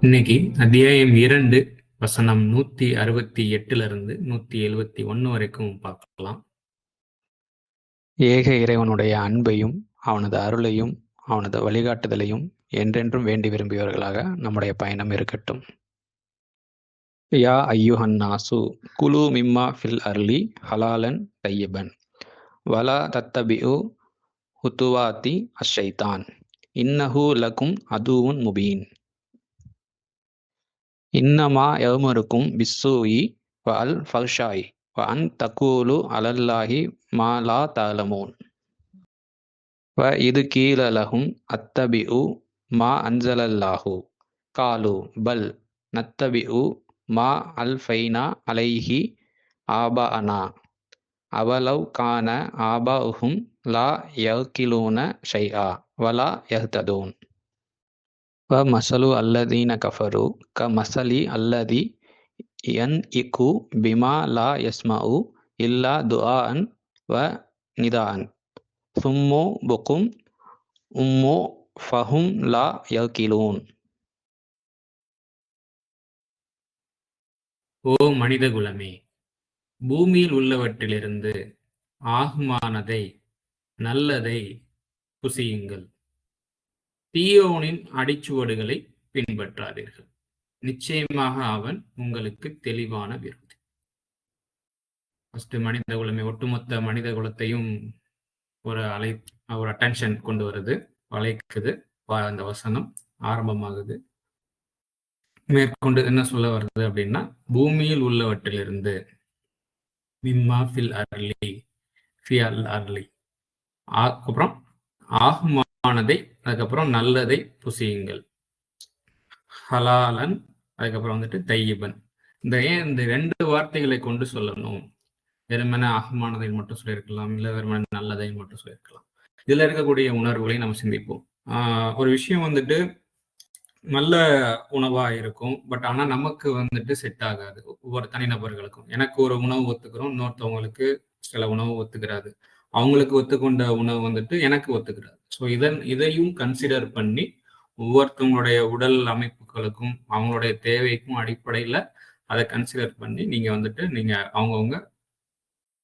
இன்னைக்கு அத்தியாயம் இரண்டு வசனம் நூத்தி அறுபத்தி எட்டுல இருந்து நூத்தி எழுபத்தி ஒன்னு வரைக்கும் பார்க்கலாம். ஏக இறைவனுடைய அன்பையும் அவனது அருளையும் அவனது வழிகாட்டுதலையும் என்றென்றும் வேண்டி விரும்பியவர்களாக நம்முடைய பயணம் இருக்கட்டும். யா ஐயுஹன் நாசு குலு மிம்மா ஃபில் அர்லி ஹலாலன் தையபன். வலா தத்தபியு ஹுத்துவாத்தி அஷைதான். இன்னஹு லகும் அதுவும் முபீன். இன்னமா யவமருக்கும் பிஸ்ஸூயி வ அல் ஃபல்ஷாய் வ அன் தக்கூலு அலல்லாஹி மா லா தலமூன் வ இது கீல லஹும் அத்தபிஉ மா அன்சலல்லாஹு. காலு பல் நத்தபிஉ மா அல் ஃபைனா அலைஹி ஆபா அனா அவலவ் கான ஆபாஉஹும் லா யகிலூன ஷைஆ வலா யஹ்ததூன். வ மசலு அல்லதீன கஃபரு க மசலி அல்லதி என் இக்கு பிமா லா யஸ்மஉ இல்லா துஆன் வ நிதான் சும்மு புக்கும் உம்மோ ஃபஹும் லா யகிலூன் ஓ மனித குலமே பூமியில் உள்ளவற்றிலிருந்து ஆகுமானதை நல்லதை புசியுங்கள். தீயோனின் அடிச்சுவடுகளை பின்பற்றாதீர்கள். நிச்சயமாக அவன் உங்களுக்கு தெளிவான விருது. ஃபர்ஸ்ட் மனித குலமே ஒட்டுமொத்த மனித குலத்தையும் ஒரு அலை ஒரு அட்டென்ஷன் கொண்டு வருது வளைக்குது அந்த வசனம் ஆரம்பமாகுது. மேற்கொண்டு என்ன சொல்ல வருது அப்படின்னா பூமியில் உள்ளவற்றிலிருந்து மிம்மா ஃபில் அர்லி ஃபியல் அர்லி அப்புறம் ஆகுமானதை அதுக்கப்புறம் நல்லதை புசியுங்கள். ஹலாலன் அதுக்கப்புறம் வந்துட்டு தையிபன். இந்த ஏன் இந்த ரெண்டு வார்த்தைகளை கொண்டு சொல்லணும்? வெறுமனே அகமானதை மட்டும் சொல்லியிருக்கலாம் இல்லை வெறுமனே நல்லதை மட்டும் சொல்லியிருக்கலாம். இதுல இருக்கக்கூடிய உணர்வுகளை நம்ம சிந்திப்போம். ஒரு விஷயம் வந்துட்டு நல்ல உணவா இருக்கும் பட் ஆனா நமக்கு வந்துட்டு செட் ஆகாது ஒவ்வொரு தனிநபர்களுக்கும். எனக்கு ஒரு உணவு ஒத்துக்கிறோம் இன்னொருத்தவங்களுக்கு சில உணவு ஒத்துக்கிறாது. அவங்களுக்கு ஒத்துக்கொண்ட உணவு வந்துட்டு எனக்கு ஒத்துக்கிறாரு. ஸோ இதன் இதையும் கன்சிடர் பண்ணி ஒவ்வொருத்தவங்களுடைய உடல் அமைப்புகளுக்கும் அவங்களுடைய தேவைக்கும் அடிப்படையில அதை கன்சிடர் பண்ணி நீங்க வந்துட்டு நீங்க அவங்கவுங்க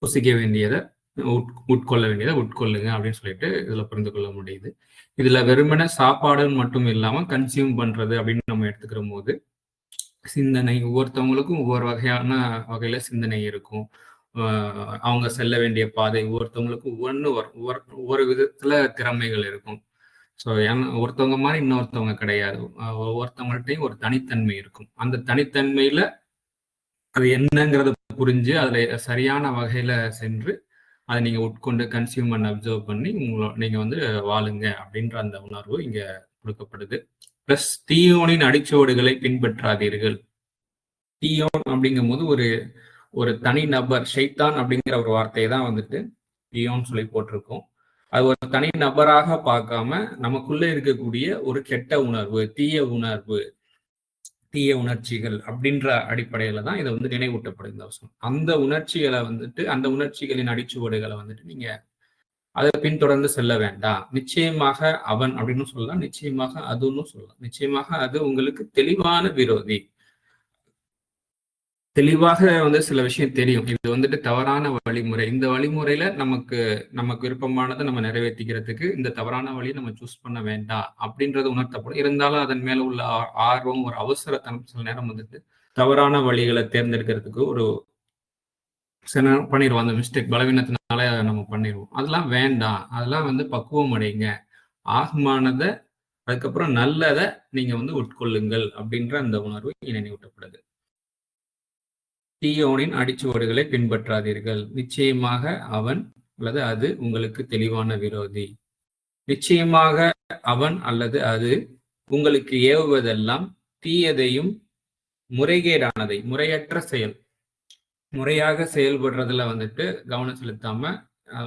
புசிக்க வேண்டியதை உட்கொள்ள வேண்டியதை உட்கொள்ளுங்க அப்படின்னு சொல்லிட்டு இதுல புரிந்து கொள்ள முடியுது. இதுல வெறுமன சாப்பாடுன்னு மட்டும் இல்லாமல் கன்சியூம் பண்றது அப்படின்னு நம்ம எடுத்துக்கிற போது சிந்தனை ஒவ்வொருத்தவங்களுக்கும் ஒவ்வொரு வகையான வகையில் சிந்தனை இருக்கும். அவங்க செல்ல வேண்டிய பாதை ஒவ்வொருத்தவங்களுக்கும் ஒன்று ஒவ்வொரு ஒவ்வொரு விதத்துல திறமைகள் இருக்கும். ஸோ ஒருத்தவங்க மாதிரி இன்னொருத்தவங்க கிடையாது. ஒவ்வொருத்தவங்கள்ட்டையும் ஒரு தனித்தன்மை இருக்கும். அந்த தனித்தன்மையில அது என்னங்கிறத புரிஞ்சு அதுல சரியான வகையில சென்று அதை நீங்க உட்கொண்டு கன்சியூம் பண்ண அப்சர்வ் பண்ணி உங்களோட நீங்க வந்து வாழுங்க அப்படின்ற அந்த உணர்வு இங்க கொடுக்கப்படுது. பிளஸ் தீயோனின் அடிச்சுவடுகளை பின்பற்றாதீர்கள். தீயோன் அப்படிங்கும் போது ஒரு ஒரு தனி நபர் ஷைத்தான் அப்படிங்கிற ஒரு வார்த்தையை தான் வந்துட்டு பியோன்னு சொல்லி போட்டிருக்கோம். அது ஒரு தனி நபராக பார்க்காம நமக்குள்ள இருக்கக்கூடிய ஒரு கெட்ட உணர்வு தீய உணர்வு தீய உணர்ச்சிகள் அப்படின்ற அடிப்படையில தான் இதை வந்து நினைவூட்டப்படுது இந்த அவசரம் அந்த உணர்ச்சிகளை வந்துட்டு அந்த உணர்ச்சிகளின் அடிச்சுவடுகளை வந்துட்டு நீங்க அதை பின்தொடர்ந்து செல்ல வேண்டாம். நிச்சயமாக அவன் அப்படின்னு சொல்லலாம் நிச்சயமாக அதுன்னு சொல்லலாம். நிச்சயமாக அது உங்களுக்கு தெளிவான விரோதி. தெளிவாக வந்து சில விஷயம் தெரியும். இது வந்துட்டு தவறான வழிமுறை. இந்த வழிமுறையில நமக்கு நமக்கு விருப்பமானதை நம்ம நிறைவேற்றிக்கிறதுக்கு இந்த தவறான வழியை நம்ம சூஸ் பண்ண வேண்டாம் அப்படின்றது உணர்த்தப்படும். இருந்தாலும் அதன் மேல உள்ள ஆர்வம் ஒரு அவசரத்தனம் சில நேரம் வந்துட்டு தவறான வழிகளை தேர்ந்தெடுக்கிறதுக்கு ஒரு சில பண்ணிடுவோம். அந்த மிஸ்டேக் பலவீனத்தினால நம்ம பண்ணிடுவோம். அதெல்லாம் வேண்டாம். அதெல்லாம் வந்து பக்குவம் அடைங்க. ஆகமானதை அதுக்கப்புறம் நல்லதை நீங்க வந்து உட்கொள்ளுங்கள் அப்படின்ற அந்த உணர்வு நினைவூட்டப்படுது தீயோனின் அடிச்சுவடுகளை பின்பற்றாதீர்கள். நிச்சயமாக அவன் அல்லது அது உங்களுக்கு தெளிவான விரோதி. நிச்சயமாக அவன் அல்லது அது உங்களுக்கு ஏவுவதெல்லாம் தீயதையும் முறைகேடானதை முறையற்ற செயல். முறையாக செயல்படுறதுல வந்துட்டு கவனம் செலுத்தாம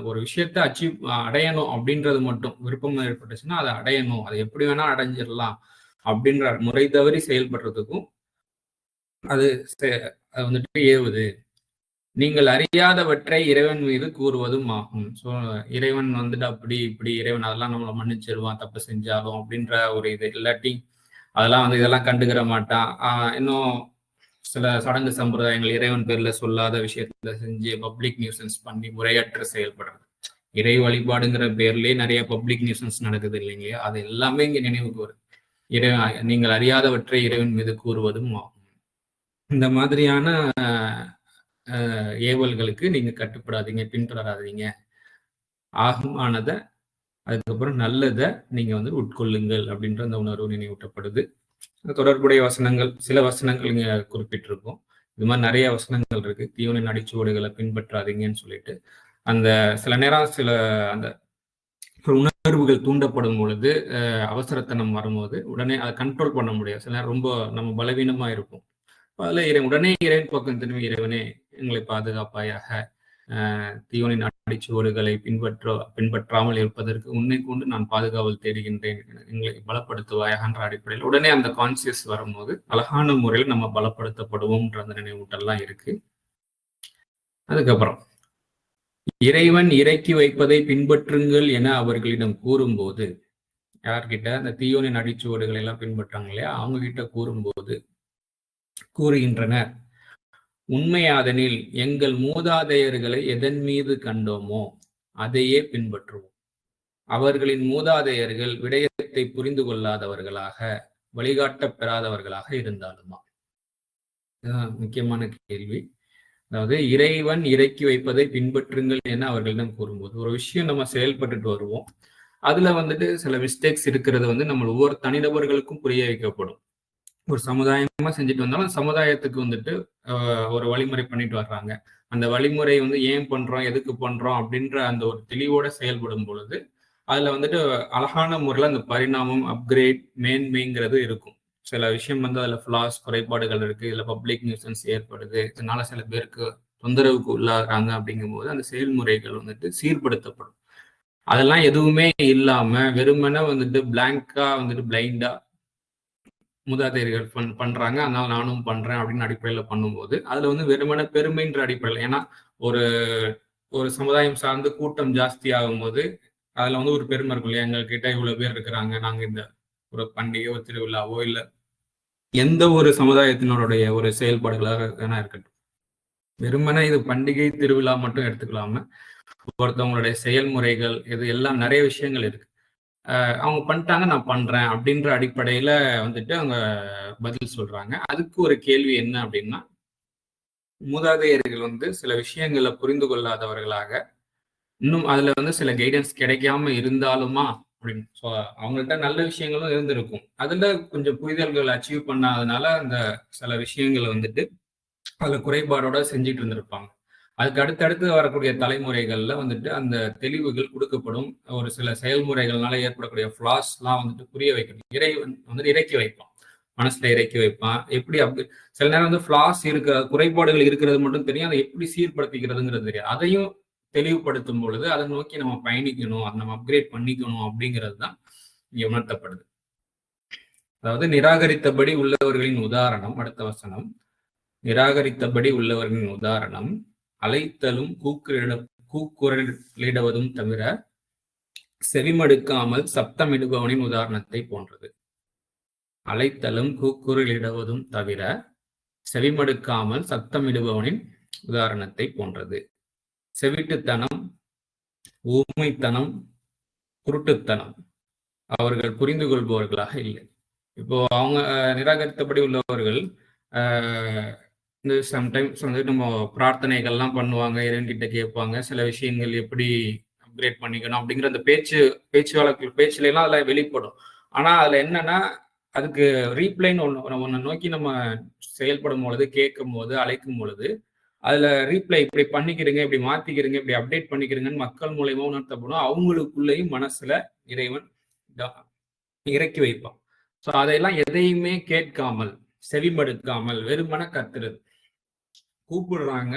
ஒரு விஷயத்த அச்சீவ் அடையணும் அப்படின்றது மட்டும் விருப்பம் ஏற்பட்டுச்சுன்னா அதை அடையணும். அதை எப்படி வேணா அடைஞ்சிடலாம் அப்படின்ற முறை தவறி செயல்படுறதுக்கும் அது அது வந்துட்டு ஏவுது. நீங்கள் அறியாதவற்றை இறைவன் மீது கூறுவதும் ஆகும். ஸோ இறைவன் வந்துட்டு அப்படி இப்படி இறைவன் அதெல்லாம் நம்மளை மன்னிச்சிருவான் தப்பு செஞ்சாலும் அப்படின்ற ஒரு இது. இல்லாட்டி அதெல்லாம் வந்து இதெல்லாம் கண்டுக்கிற மாட்டான். ஆஹ் இன்னும் சில சடங்கு சம்பிரதாயங்கள் இறைவன் பேர்ல சொல்லாத விஷயத்துல செஞ்சு பப்ளிக் நியூசன்ஸ் பண்ணி முறையற்ற செயல்படுறது. இறை வழிபாடுங்கிற பேர்லயே நிறைய பப்ளிக் நியூசன்ஸ் நடக்குது இல்லைங்க அது எல்லாமே இங்க நினைவுக்கு வருது இறை நீங்கள் அறியாதவற்றை இறைவன் மீது கூறுவதும் ஆகும். இந்த மாதிரியான ஏவல்களுக்கு நீங்க கட்டுப்படாதீங்க பின்தொடராதீங்க. ஆகமானதை அதுக்கப்புறம் நல்லதை நீங்க வந்து உட்கொள்ளுங்கள் அப்படின்ற அந்த உணர்வு நினைவூட்டப்படுது. தொடர்புடைய வசனங்கள் சில வசனங்கள் இங்க குறிப்பிட்டிருக்கோம். இது மாதிரி நிறைய வசனங்கள் இருக்கு. தீவனின் அடிச்சுவடுகளை பின்பற்றாதீங்கன்னு சொல்லிட்டு அந்த சில நேரம் சில அந்த உணர்வுகள் தூண்டப்படும் பொழுது அவசரத்தனம் வரும்போது உடனே அதை கண்ட்ரோல் பண்ண முடியாது. சில நேரம் ரொம்ப நம்ம பலவீனமா இருக்கும் அதில் இறை உடனே இறைவன் பக்கம் திரும்பி இறைவனே எங்களை பாதுகாப்பாயாக அஹ், தீவனின் அடிச்சுவடுகளை பின்பற்ற பின்பற்றாமல் இருப்பதற்கு உன்னை கொண்டு நான் பாதுகாவல் தேடுகின்றேன். எங்களை பலப்படுத்துவாயகன்ற அடிப்படையில் உடனே அந்த கான்சியஸ் வரும்போது அழகான முறையில் நம்ம பலப்படுத்தப்படுவோம்ன்ற அந்த நினைவூட்டல்லாம் இருக்கு. அதுக்கப்புறம் இறைவன் இறக்கி வைப்பதை பின்பற்றுங்கள் என அவர்களிடம் கூறும்போது யார்கிட்ட? அந்த தீயோனின் அடிச்சுவடுகளை எல்லாம் பின்பற்றாங்க இல்லையா? அவங்க கிட்ட கூறும்போது கூறுகின்றனர். உண்மையாதனில் எங்கள் மூதாதையர்களை எதன் மீது கண்டோமோ அதையே பின்பற்றுவோம். அவர்களின் மூதாதையர்கள் விடயத்தை புரிந்து கொள்ளாதவர்களாக வழிகாட்ட பெறாதவர்களாக இருந்தாலுமா? முக்கியமான கேள்வி. அதாவது இறைவன் இறக்கி வைப்பதை பின்பற்றுங்கள் என அவர்களிடம் கூறும்போது ஒரு விஷயம் நம்ம செயல்பட்டுட்டு வருவோம். அதுல வந்துட்டு சில மிஸ்டேக்ஸ் இருக்கிறது வந்து நம்ம ஒவ்வொரு தனிநபர்களுக்கும் புரிய வைக்கப்படும். ஒரு சமுதாயமா செஞ்சுட்டு வந்தாலும் சமுதாயத்துக்கு வந்துட்டு ஒரு வழிமுறை பண்ணிட்டு வர்றாங்க. அந்த வழிமுறை வந்து ஏன் பண்றோம் எதுக்கு பண்றோம் அப்படின்ற அந்த ஒரு தெளிவோட செயல்படும் பொழுது அதுல வந்துட்டு அழகான முறையில் அந்த பரிணாமம் அப்கிரேட் மேன்மைங்கிறது இருக்கும். சில விஷயம் வந்து அதுல ஃபிளாஸ் குறைபாடுகள் இருக்கு. இதுல பப்ளிக் நியூசன்ஸ் ஏற்படுது. இதனால சில பேருக்கு தொந்தரவுக்கு உள்ளாகிறாங்க அப்படிங்கும்போது அந்த செயல்முறைகள் வந்துட்டு சீர்படுத்தப்படும். அதெல்லாம் எதுவுமே இல்லாம வெறுமனே வந்துட்டு பிளாங்கா வந்துட்டு பிளைண்டா மூதாதையர்கள் பண் பண்றாங்க. அதனால நானும் பண்றேன் அப்படின்னு அடிப்படையில பண்ணும்போது அதுல வந்து வெறுமனே பெருமைன்ற அடிப்படையில் ஏன்னா ஒரு ஒரு சமுதாயம் சார்ந்து கூட்டம் ஜாஸ்தி ஆகும்போது அதுல வந்து ஒரு பெருமை இருக்கும் இல்லையா? எங்ககிட்ட இவ்வளவு பேர் இருக்கிறாங்க. நாங்க இந்த ஒரு பண்டிகையோ திருவிழாவோ இல்ல எந்த ஒரு சமுதாயத்தினருடைய ஒரு செயல்பாடுகளாக வேணா இருக்கட்டும். வெறுமனே இது பண்டிகை திருவிழா மட்டும் எடுத்துக்கலாம ஒருத்தவங்களுடைய செயல்முறைகள் இது எல்லாம் நிறைய விஷயங்கள் இருக்கு. அவங்க பண்ணிட்டாங்க நான் பண்றேன் அப்படின்ற அடிப்படையில வந்துட்டு அவங்க பதில் சொல்றாங்க. அதுக்கு ஒரு கேள்வி என்ன அப்படின்னா மூதாதையர்கள் வந்து சில விஷயங்களை புரிந்து கொள்ளாதவர்களாக இன்னும் அதுல வந்து சில கைடன்ஸ் கிடைக்காம இருந்தாலுமா அப்படின்னு. ஸோ அவங்கள்ட்ட நல்ல விஷயங்களும் இருந்திருக்கும். அதுல கொஞ்சம் புரிதல்கள் அச்சீவ் பண்ணாதனால அந்த சில விஷயங்களை வந்துட்டு அதுல குறைபாடோட செஞ்சுட்டு இருந்திருப்பாங்க. அதுக்கு அடுத்தடுத்து வரக்கூடிய தலைமுறைகள்ல வந்துட்டு அந்த தெளிவுகள் கொடுக்கப்படும். ஒரு சில செயல்முறைகள்னால ஏற்படக்கூடிய ஃபிளாஸ்லாம் வந்துட்டு புரிய வைக்கணும். இறை வந்துட்டு இறக்கி வைப்பான். மனசுல இறக்கி வைப்பான். எப்படி அப்படி சில நேரம் வந்து ஃபிளாஸ் இருக்க குறைபாடுகள் இருக்கிறது மட்டும் தெரியும். அதை எப்படி சீர்படுத்திக்கிறதுங்கிறது தெரியும் அதையும் தெளிவுபடுத்தும் பொழுது அதை நோக்கி நம்ம பயணிக்கணும். அதை நம்ம அப்கிரேட் பண்ணிக்கணும் அப்படிங்கிறது தான் இங்க உணர்த்தப்படுது. அதாவது நிராகரித்தபடி உள்ளவர்களின் உதாரணம் அடுத்த வசனம். நிராகரித்தபடி உள்ளவர்களின் உதாரணம். அலைத்தலும் கூக்குரிட கூக்குரலிடுவதும் தவிர செவிமடுக்காமல் சப்தமிடுபவனின் உதாரணத்தை போன்றது. அலைத்தலும் கூக்குரலிடுவதும் தவிர செவிமடுக்காமல் சத்தமிடுபவனின் உதாரணத்தை போன்றது. செவிட்டுத்தனம் ஊமைத்தனம் குருட்டுத்தனம் அவர்கள் புரிந்து கொள்பவர்களாக இல்லை. இப்போ அவங்க நிராகரித்தபடி உள்ளவர்கள் ஆஹ் இந்த சம்டைம்ஸ் வந்து நம்ம பிரார்த்தனைகள்லாம் பண்ணுவாங்க இறைவன்கிட்ட கேட்பாங்க. சில விஷயங்கள் எப்படி அப்கிரேட் பண்ணிக்கணும் அப்படிங்கிற அந்த பேச்சு பேச்சு வழக்கு பேச்சுல எல்லாம் வெளிப்படும். ஆனால் அதில் என்னன்னா அதுக்கு ரீப்ளைன்னு ஒன்று ஒன்று நோக்கி நம்ம செயல்படும் பொழுது கேட்கும் போது அழைக்கும் பொழுது அதில் ரீப்ளை இப்படி பண்ணிக்கிறீங்க இப்படி மாற்றிக்கிறீங்க இப்படி அப்டேட் பண்ணிக்கிறீங்கன்னு மக்கள் மூலயமா உணர்த்தப்படும். அவங்களுக்குள்ளேயும் மனசில் இறைவன் இறக்கி வைப்பான். ஸோ அதையெல்லாம் எதையுமே கேட்காமல் செவிமடுக்காமல் வெறுமன கத்துறது. கூப்பிடுறாங்க.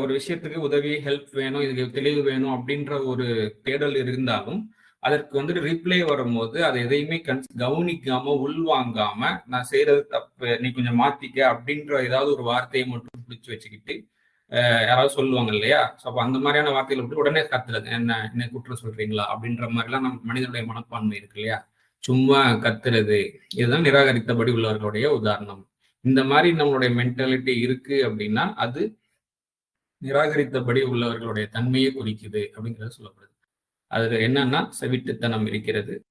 ஒரு விஷயத்துக்கு உதவி ஹெல்ப் வேணும் இதுக்கு தெளிவு வேணும் அப்படின்ற ஒரு தேடல் இருந்தாலும் அதற்கு வந்துட்டு ரிப்ளை வரும்போது அதை எதையுமே கன் கவனிக்காம உள்வாங்காம நான் செய்யறது தப்பு நீ கொஞ்சம் மாத்திக்க அப்படின்ற ஏதாவது ஒரு வார்த்தையை மட்டும் பிடிச்சி வச்சுக்கிட்டு யாராவது சொல்லுவாங்க இல்லையா? ஸோ அப்போ அந்த மாதிரியான வார்த்தைகளை விட்டு உடனே கத்துறது. என்ன என்ன குற்றம் சொல்றீங்களா? அப்படின்ற மாதிரிலாம் நம்ம மனிதனுடைய மனப்பான்மை இருக்கு இல்லையா? சும்மா கத்துறது. இதுதான் நிராகரித்தபடி உள்ளவர்களுடைய உதாரணம். இந்த மாதிரி நம்மளுடைய மென்டாலிட்டி இருக்கு அப்படின்னா அது நிராகரித்தபடி உள்ளவர்களுடைய தன்மையை குறிக்குது அப்படிங்கிறது சொல்லப்படுது. அதுல என்னன்னா செவிட்டுத்தனம் இருக்கிறது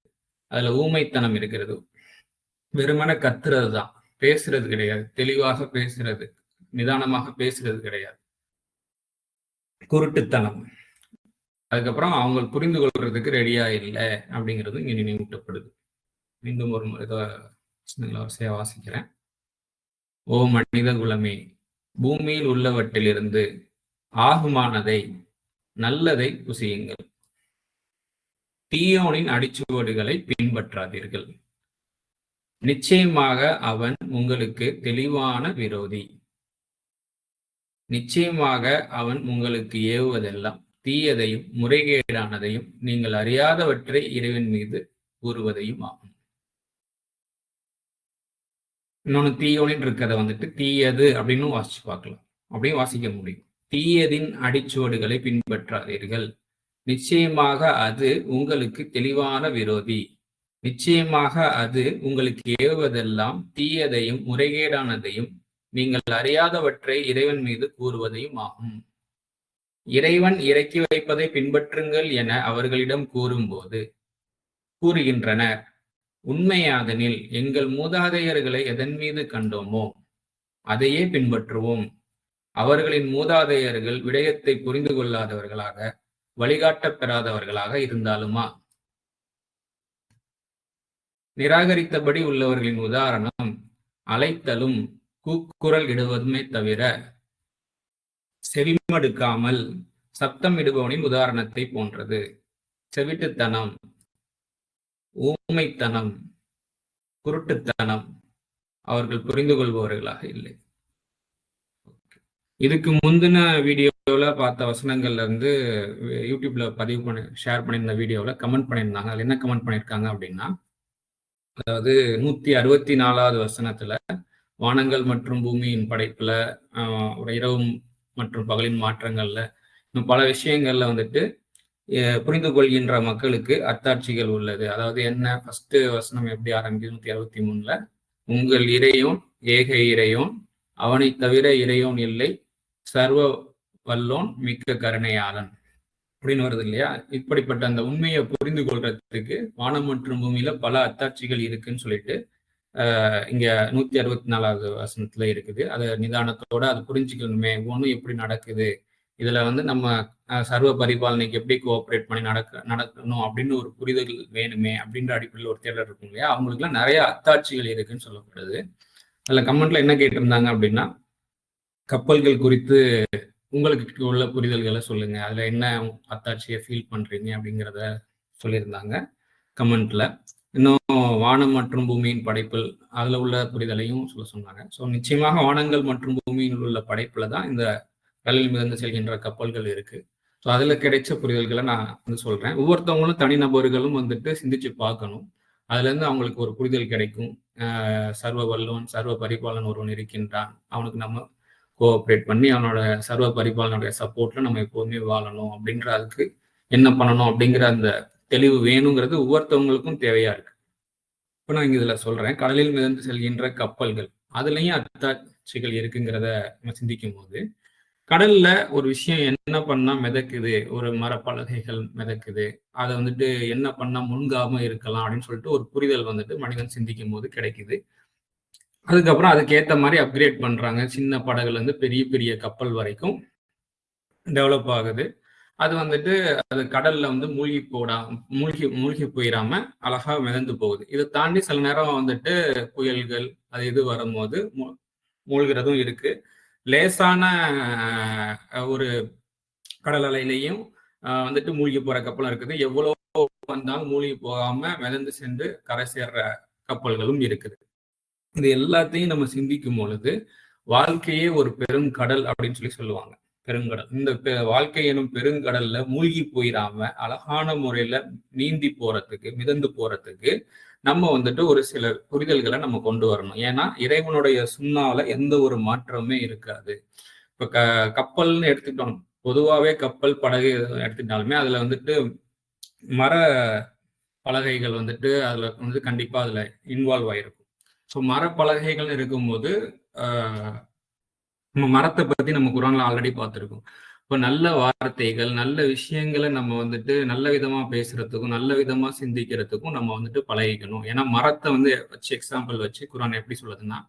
அதுல ஊமைத்தனம் இருக்கிறது. வெறுமன கத்துறது தான். பேசுறது கிடையாது. தெளிவாக பேசுறது நிதானமாக பேசுறது கிடையாது. குருட்டுத்தனம். அதுக்கப்புறம் அவங்க புரிந்து கொள்றதுக்கு ரெடியா இல்லை அப்படிங்கிறது இங்க நினைவூட்டப்படுது மீண்டும் ஒரு இதை வரிசையா வாசிக்கிறேன். ஓ மனித குலமே பூமியில் உள்ளவற்றிலிருந்து ஆகுமானதை நல்லதை புசியுங்கள். தீயோனின் அடிச்சுவடுகளை பின்பற்றாதீர்கள். நிச்சயமாக அவன் உங்களுக்கு தெளிவான விரோதி. நிச்சயமாக அவன் உங்களுக்கு ஏவுவதெல்லாம் தீயதையும் முறைகேடானதையும் நீங்கள் அறியாதவற்றை இறைவன் மீது கூறுவதையும் ஆகும். இன்னொன்னு தீயோனின் இருக்கிறத வந்துட்டு தீயது அப்படின்னு வாசிச்சு பார்க்கலாம். அப்படியும் வாசிக்க முடியும். தீயதின் அடிச்சுவடுகளை பின்பற்றாதீர்கள். நிச்சயமாக அது உங்களுக்கு தெளிவான விரோதி. நிச்சயமாக அது உங்களுக்கு ஏவுவதெல்லாம் தீயதையும் முறைகேடானதையும் நீங்கள் அறியாதவற்றை இறைவன் மீது கூறுவதையும் ஆகும். இறைவன் இறக்கி வைப்பதை பின்பற்றுங்கள் என அவர்களிடம் கூறும்போது கூறுகின்றனர். உண்மையாதனில் எங்கள் மூதாதையர்களை எதன் மீது கண்டோமோ அதையே பின்பற்றுவோம். அவர்களின் மூதாதையர்கள் விடயத்தை புரிந்து கொள்ளாதவர்களாக வழிகாட்டப் பெறாதவர்களாக இருந்தாலுமா? நிராகரித்தபடி உள்ளவர்களின் உதாரணம் அழைத்தலும் கூக்குரல் இடுவதுமே தவிர செவிமடுக்காமல் சப்தம் இடுபவனின் உதாரணத்தை போன்றது. செவிட்டுத்தனம். ஊமைத்தனம் குருட்டுத்தனம் அவர்கள் புரிந்து கொள்பவர்களாக இல்லை. இதுக்கு முந்தின வீடியோவில் பார்த்த வசனங்கள்ல இருந்து யூடியூப்ல பதிவு பண்ணி ஷேர் பண்ணியிருந்த வீடியோவில் கமெண்ட் பண்ணியிருந்தாங்க. அதில் என்ன கமெண்ட் பண்ணியிருக்காங்க அப்படின்னா அதாவது நூத்தி அறுபத்தி நாலாவது வசனத்துல வானங்கள் மற்றும் பூமியின் படைப்புல இரவும் மற்றும் பகலின் மாற்றங்கள்ல இன்னும் பல விஷயங்கள்ல வந்துட்டு புரிந்து கொள்கின்ற மக்களுக்கு அத்தாட்சிகள் உள்ளது. அதாவது என்ன? ஃபர்ஸ்ட் வசனம் எப்படி ஆரம்பிக்குது? நூத்தி அறுபத்தி மூணுல உங்கள் இறையோன் ஏக இறையோன் அவனை தவிர இறையோன் இல்லை. சர்வ வல்லோன் மிக்க கருணையாளன். அப்படின்னு வருது இல்லையா? இப்படிப்பட்ட அந்த உண்மையை புரிந்து கொள்றதுக்கு வானம் மற்றும் பூமியில பல அத்தாட்சிகள் இருக்குன்னு சொல்லிட்டு இங்க நூத்தி அறுபத்தி நாலாவது வசனத்துல இருக்குது. அதை நிதானத்தோட அது புரிஞ்சுக்கணுமே. ஒன்று எப்படி நடக்குது? இதுல வந்து நம்ம சர்வ பரிபாலனைக்கு எப்படி கோஆப்ரேட் பண்ணி நடக்க நடக்கணும் அப்படின்னு ஒரு புரிதல் வேணுமே அப்படின்ற அடிப்படையில் ஒரு தேடல் இருக்கும் இல்லையா? அவங்களுக்குலாம் நிறைய அத்தாட்சிகள் இருக்குன்னு சொல்லப்படுது. அதில் கமெண்ட்ல என்ன கேட்டிருந்தாங்க அப்படின்னா கப்பல்கள் குறித்து உங்களுக்கு உள்ள புரிதல்களை சொல்லுங்க. அதுல என்ன அத்தாட்சியை ஃபீல் பண்றீங்க அப்படிங்கிறத சொல்லியிருந்தாங்க கமெண்ட்ல இன்னும் வானம் மற்றும் பூமியின் படைப்பில் அதுல உள்ள புரிதலையும் சொல்ல சொன்னாங்க. ஸோ நிச்சயமாக வானங்கள் மற்றும் பூமியில் உள்ள படைப்புல தான் இந்த கடலில் மிதந்து செல்கின்ற கப்பல்கள் இருக்கு. ஸோ அதுல கிடைச்ச புரிதல்களை நான் வந்து சொல்றேன். ஒவ்வொருத்தவங்களும் தனிநபர்களும் வந்துட்டு சிந்திச்சு பார்க்கணும். அதுல இருந்து அவங்களுக்கு ஒரு புரிதல் கிடைக்கும். சர்வ வல்லவன் சர்வ பரிபாலன் ஒருவன் இருக்கின்றான். அவனுக்கு நம்ம கோஆப்ரேட் பண்ணி அவனோட சர்வ பரிபாலனுடைய சப்போர்ட்ல நம்ம எப்போதுமே வாழணும். அப்படின்ற அதுக்கு என்ன பண்ணணும் அப்படிங்கிற அந்த தெளிவு வேணுங்கிறது ஒவ்வொருத்தவங்களுக்கும் தேவையா இருக்கு. இப்போ நான் இங்க இதுல சொல்றேன். கடலில் மிதந்து செல்கின்ற கப்பல்கள் அதுலயும் அத்தாட்சிகள் இருக்குங்கிறத நம்ம சிந்திக்கும் போது கடல்ல ஒரு விஷயம் என்ன பண்ணா மிதக்குது? ஒரு மரப்பலகைகள் மிதக்குது. அதை வந்துட்டு என்ன பண்ணா முன்காம இருக்கலாம் அப்படின்னு சொல்லிட்டு ஒரு புரிதல் வந்துட்டு மனிதன் சிந்திக்கும் போது கிடைக்குது. அதுக்கப்புறம் அதுக்கேற்ற மாதிரி அப்கிரேட் பண்றாங்க. சின்ன படகுல இருந்து பெரிய பெரிய கப்பல் வரைக்கும் டெவலப் ஆகுது. அது வந்துட்டு அது கடல்ல வந்து மூழ்கி போடா மூழ்கி மூழ்கி போயிடாம அழகா மிதந்து போகுது. இதை தாண்டி சில நேரம் வந்துட்டு புயல்கள் அது இது வரும்போது மூழ்கிறதும் இருக்கு. லேசான ஒரு கடல் அலையிலையும் வந்துட்டு மூழ்கி போற கப்பலும் இருக்குது. எவ்வளவு வந்தாலும் மூழ்கி போகாம மிதந்து சென்று கரை சேர்ற கப்பல்களும் இருக்குது. இது எல்லாத்தையும் நம்ம சிந்திக்கும் பொழுது வாழ்க்கையே ஒரு பெரும் கடல் அப்படின்னு சொல்லி சொல்லுவாங்க. பெருங்கடல். இந்த வாழ்க்கை எனும் பெருங்கடல்ல மூழ்கி போயிடாம அழகான முறையில நீந்தி போறதுக்கு மிதந்து போறதுக்கு நம்ம வந்துட்டு ஒரு சில புரிதல்களை நம்ம கொண்டு வரணும். ஏன்னா இறைவனுடைய சுண்ணால எந்த ஒரு மாற்றமுமே இருக்காது. இப்ப க கப்பல்னு எடுத்துக்கிட்டோம். பொதுவாகவே கப்பல் படகு எடுத்துக்கிட்டாலுமே அதுல வந்துட்டு மர பலகைகள் வந்துட்டு அதுல வந்து கண்டிப்பா அதுல இன்வால்வ் ஆயிருக்கும். ஸோ மரப்பலகைகள் இருக்கும்போது ஆஹ், நம்ம மரத்தை பத்தி நம்ம குரான்ல ஆல்ரெடி பார்த்துருக்கோம். இப்போ நல்ல வார்த்தைகள் நல்ல விஷயங்களை நம்ம வந்துட்டு நல்ல விதமா பேசுறதுக்கும் நல்ல விதமா சிந்திக்கிறதுக்கும் நம்ம வந்துட்டு பழகிக்கணும். ஏன்னா மரத்தை வந்து வச்சு எக்ஸாம்பிள் வச்சு குரான் எப்படி சொல்லுதுன்னா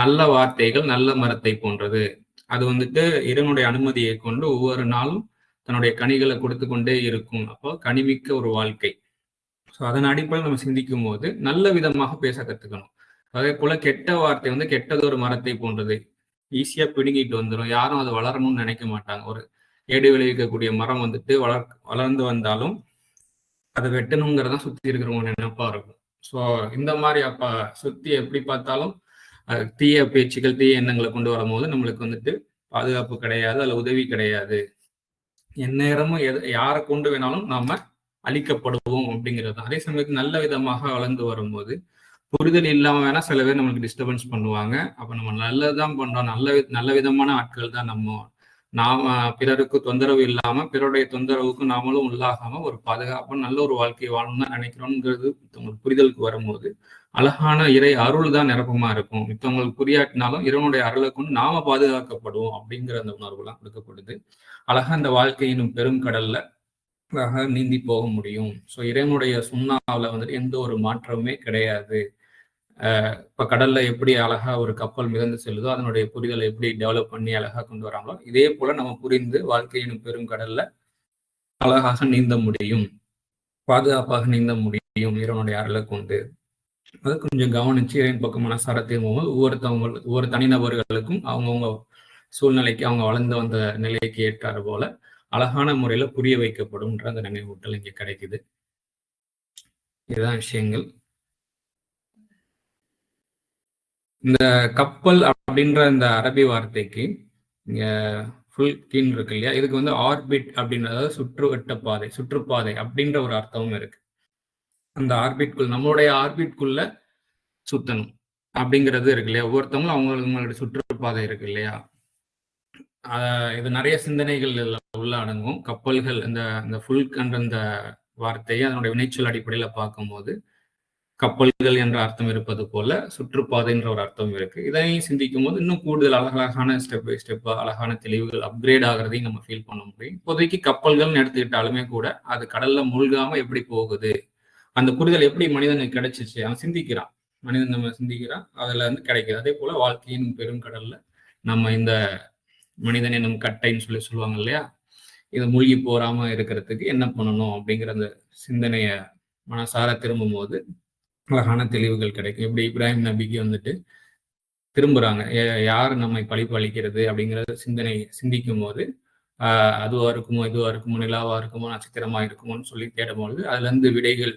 நல்ல வார்த்தைகள் நல்ல மரத்தை போன்றது. அது வந்துட்டு இறைவனுடைய அனுமதியை கொண்டு ஒவ்வொரு நாளும் தன்னுடைய கனிகளை கொடுத்து கொண்டே இருக்கும். அப்போ கனிமிக்க ஒரு வாழ்க்கை. ஸோ அதன் அடிப்படையில் நம்ம சிந்திக்கும் போது நல்ல விதமாக பேச கத்துக்கணும். அதே போல கெட்ட வார்த்தை வந்து கெட்டது ஒரு மரத்தை போன்றது. ஈஸியா பிடுங்கிட்டு வந்துடும் யாரும் அது வளரணும்னு நினைக்க மாட்டாங்க. ஒரு ஏடு விளைவிக்கக்கூடிய மரம் வந்துட்டு வளர் வளர்ந்து வந்தாலும் அதை வெட்டணுங்கிறதா சுத்தி இருக்கிறவங்க நினைப்பா இருக்கும். ஸோ இந்த மாதிரி அப்ப சுத்தி எப்படி பார்த்தாலும் தீய பேச்சுக்கள் தீய எண்ணங்களை கொண்டு வரும்போது நம்மளுக்கு வந்துட்டு பாதுகாப்பு கிடையாது அல்ல உதவி கிடையாது. எந்நேரமும் எது யாரை கொண்டு வேணாலும் நாம அழிக்கப்படுவோம் அப்படிங்கிறது தான். அதே சமயத்தில் நல்ல விதமாக வளர்ந்து வரும்போது புரிதல் இல்லாம வேணா சில பேர் நம்மளுக்கு டிஸ்டர்பன்ஸ் பண்ணுவாங்க. அப்ப நம்ம நல்லதுதான் பண்றோம். நல்ல வி- நல்ல விதமான ஆட்கள் தான் நம்ம நாம பிறருக்கு தொந்தரவு இல்லாம பிறருடைய தொந்தரவுக்கு நாமளும் உள்ளாகாம ஒரு பாதுகாப்பாக நல்ல ஒரு வாழ்க்கையை வாழணும்னு தான் நினைக்கிறோங்கிறது உங்களுக்கு புரிதலுக்கு வரும்போது அழகான இறை அருள் தான் நிரப்பமா இருக்கும். மித்தவங்களுக்கு புரியாட்டினாலும் இறைவனுடைய அருளை கொண்டு நாம பாதுகாக்கப்படுவோம் அப்படிங்கிற அந்த உணர்வுலாம் கொடுக்கப்படுது. அழகா அந்த வாழ்க்கையினும் பெரும் கடல்ல நீந்தி போக முடியும். ஸோ இறைவனுடைய சுண்ணாவில் வந்துட்டு எந்த ஒரு மாற்றமுமே கிடையாது. இப்ப கடல்ல எப்படி அழகா ஒரு கப்பல் மிதந்து செல்லுதோ அதனுடைய புரிதலை எப்படி டெவலப் பண்ணி அழகா கொண்டு வராங்களோ இதே போல நம்ம புரிந்து வாழ்க்கையின் பெரும் கடல்ல அழகாக நீந்த முடியும். பாதுகாப்பாக நீந்த முடியும் இறைவனுடைய அருளை கொண்டு. அது கொஞ்சம் கவனிச்சு இறைவன் பக்கம் மனசார திரும்பும்போது ஒவ்வொருத்தவங்க ஒவ்வொரு தனிநபர்களுக்கும் அவங்கவுங்க சூழ்நிலைக்கு அவங்க வளர்ந்து வந்த நிலைக்கு ஏற்றாறு போல அழகான முறையில புரிய வைக்கப்படும்ன்ற அந்த நினைவூட்டல் இங்க கிடைக்குது. இதுதான் விஷயங்கள். இந்த கப்பல் அப்படின்ற இந்த அரபி வார்த்தைக்கு ஃபுல் கீன் இருக்கு இல்லையா? இதுக்கு வந்து ஆர்பிட் அப்படின்றது சுற்றுவட்ட பாதை சுற்றுப்பாதை அப்படின்ற ஒரு அர்த்தமும் இருக்கு. அந்த ஆர்பிட்குள் நம்மளுடைய ஆர்பிட்குள்ள சுத்தணும் அப்படிங்கிறது இருக்கு இல்லையா? ஒவ்வொருத்தவங்களும் அவங்களுக்கு அவங்களுடைய சுற்றுப்பாதை இருக்கு இல்லையா? இது நிறைய சிந்தனைகள் இதில் உள்ள அடங்கும். கப்பல்கள் இந்த இந்த ஃபுல்கன்ற இந்த வார்த்தையை அதனுடைய வினைச்சொல் அடிப்படையில் பார்க்கும்போது கப்பல்கள் என்ற அர்த்தம் இருப்பது போல சுற்றுப்பாதை என்ற ஒரு அர்த்தம் இருக்கு. இதையும் சிந்திக்கும் போது இன்னும் கூடுதல் அழகழகான ஸ்டெப் பை ஸ்டெப் அழகான தெளிவுகள் அப்கிரேட் ஆகிறதையும் நம்ம ஃபீல் பண்ண முடியும். இப்போதைக்கு கப்பல்கள்னு எடுத்துக்கிட்டாலுமே கூட அது கடல்ல மூழ்காம எப்படி போகுது? அந்த புரிதல் எப்படி மனிதனுக்கு கிடைச்சிச்சு? அவன் சிந்திக்கிறான். மனிதன் நம்ம சிந்திக்கிறான். அதுல இருந்து கிடைக்குது. அதே போல வாழ்க்கையின் பெரும் கடல்ல நம்ம இந்த மனிதன் என்னும் கட்டைன்னு சொல்லி சொல்லுவாங்க இல்லையா? இதை மூழ்கி போறாம இருக்கிறதுக்கு என்ன பண்ணணும் அப்படிங்கிற அந்த சிந்தனைய மனசார திரும்பும் போது அழகான தெளிவுகள் கிடைக்கும். இப்படி இப்ராஹிம் நபிக்கு வந்துட்டு திரும்புறாங்க. யார் நம்மை பழிப்பளிக்கிறது அப்படிங்கிற சிந்தனை சிந்திக்கும் போது ஆஹ் அதுவா இருக்குமோ இதுவா இருக்குமோ நிலாவா இருக்குமோ நட்சத்திரமா இருக்குமோன்னு சொல்லி தேடும்பொழுது அதுல இருந்து விடைகள்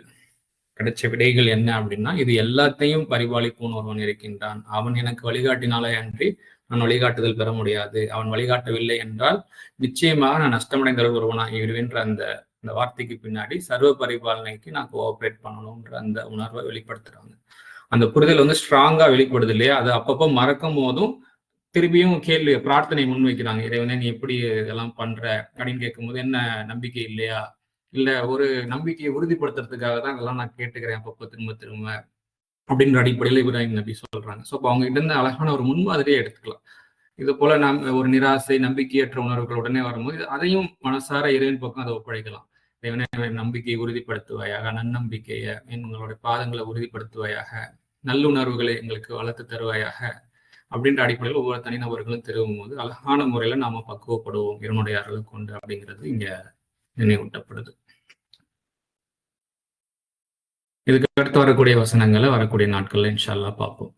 கிடைச்ச விடைகள் என்ன அப்படின்னா இது எல்லாத்தையும் பரிபாலிப்போன் ஒருவன் இருக்கின்றான். அவன் எனக்கு வழிகாட்டினாலே அன்றி நான் வழிகாட்டுதல் பெற முடியாது. அவன் வழிகாட்டவில்லை என்றால் நிச்சயமாக நான் நஷ்டமடைந்த ஒருவனாகி விடுவேன்ற அந்த அந்த வார்த்தைக்கு பின்னாடி சர்வ பரிபாலனைக்கு நான் கோஆப்ரேட் பண்ணணும்ன்ற அந்த உணர்வை வெளிப்படுத்துறாங்க. அந்த புரிதல் வந்து ஸ்ட்ராங்கா வெளிப்படுது இல்லையா? அது அப்பப்போ மறக்கும் போதும் திரும்பியும் கேள்வி பிரார்த்தனை முன்வைக்கிறாங்க. இறைவனே நீ எப்படி இதெல்லாம் பண்ற? அப்படின்னு கேட்கும்போது என்ன நம்பிக்கை இல்லையா? இல்ல ஒரு நம்பிக்கையை உறுதிப்படுத்துறதுக்காக தான் இதெல்லாம் நான் கேட்டுக்கிறேன். அப்பப்போ திரும்ப திரும்ப அப்படின்ற அடிப்படையில் இப்ராஹிம் நபி சொல்றாங்க. ஸோ அப்போ அவங்க கிட்ட இருந்து அழகான ஒரு முன்மாதிரியே எடுத்துக்கலாம். இது போல நம் ஒரு நிராசை நம்பிக்கையற்ற உணர்வுகள் உடனே வரும்போது அதையும் மனசார இறைவன் பக்கம் அதை ஒப்படைக்கலாம். இறைவனே நம்பிக்கையை உறுதிப்படுத்துவாயாக நன்னம்பிக்கையை எங்களுடைய பாதங்களை உறுதிப்படுத்துவாயாக நல்லுணர்வுகளை எங்களுக்கு வளர்த்து தருவாயாக அப்படின்ற அடிப்படையில் ஒவ்வொரு தனிநபர்களும் திரும்பும் போது அழகான முறையில நாம பக்குவப்படுவோம் இறைவனுடைய அருள் கொண்டு அப்படிங்கிறது இங்க நினைவூட்டப்படுது. இதுக்கு அடுத்து வரக்கூடிய வசனங்களை வரக்கூடிய நாட்கள்ல இன்ஷா பார்ப்போம்.